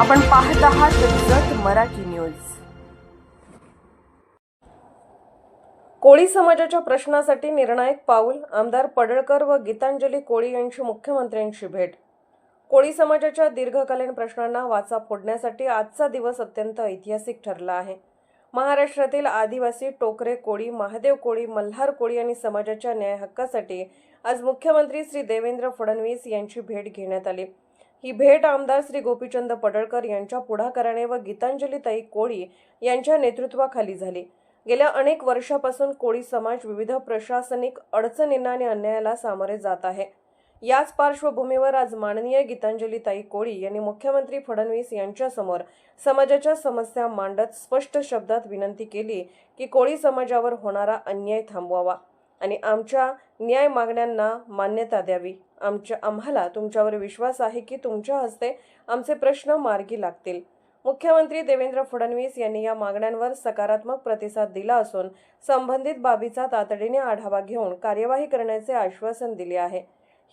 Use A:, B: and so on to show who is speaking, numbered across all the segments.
A: आपण पाहत आहात जत मराठी न्यूज. कोळी समाजाच्या प्रश्नासाठी निर्णायक पाऊल आमदार पडळकर व गीतांजली कोळी यांची मुख्यमंत्र्यांची भेट. कोळी समाजाच्या दीर्घकालीन प्रश्नांना वाचा फोडण्यासाठी आजचा दिवस अत्यंत ऐतिहासिक ठरला आहे. महाराष्ट्रातील आदिवासी टोकरे कोळी महादेव कोळी मल्हार कोळी आणि समाजाच्या न्याय हक्कासाठी आज मुख्यमंत्री श्री देवेंद्र फडणवीस यांची भेट घेण्यात आली. ही भेट आमदार श्री गोपीचंद पडळकर यांच्या पुढाकाराने व गीतांजलीताई कोळी यांच्या नेतृत्वाखाली झाली. गेल्या अनेक वर्षापासून कोळी समाज विविध प्रशासनिक अडचणींना आणि अन्यायाला सामोरे जात आहे. याच पार्श्वभूमीवर आज माननीय गीतांजलीताई कोळी यांनी मुख्यमंत्री फडणवीस यांच्यासमोर समाजाच्या समस्या मांडत स्पष्ट शब्दात विनंती केली की कोळी समाजावर होणारा अन्याय थांबवावा. आणि आमच्या न्याय मागण्यांना मान्यता द्यावी. आमच्या आम्हाला तुमच्यावर विश्वास आहे की तुमच्या हस्ते आमचे प्रश्न मार्गी लागतील. मुख्यमंत्री देवेंद्र फडणवीस यांनी या मागण्यांवर सकारात्मक प्रतिसाद दिला असून संबंधित बाबीचा तातडीने आढावा घेऊन कार्यवाही करण्याचे आश्वासन दिले आहे.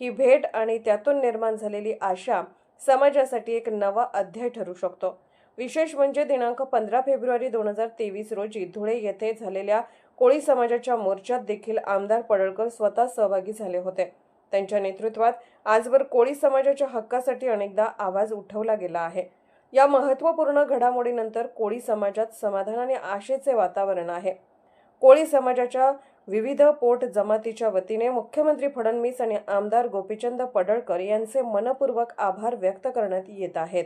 A: ही भेट आणि त्यातून निर्माण झालेली आशा समाजासाठी एक नवा अध्याय ठरू शकतो. विशेष म्हणजे दिनांक पंधरा फेब्रुवारी दोन हजार तेवीस रोजी धुळे येथे झालेल्या कोळी समाजाच्या मोर्चात देखील आमदार पडळकर स्वतः सहभागी झाले होते. त्यांच्या नेतृत्वात आजवर कोळी समाजाच्या हक्कासाठी अनेकदा आवाज उठवला गेला आहे. या महत्त्वपूर्ण घडामोडीनंतर कोळी समाजात समाधान आणि आशेचे वातावरण आहे. कोळी समाजाच्या विविध पोट जमातीच्या वतीने मुख्यमंत्री फडणवीस आणि आमदार गोपीचंद पडळकर यांचे मनपूर्वक आभार व्यक्त करण्यात येत आहेत.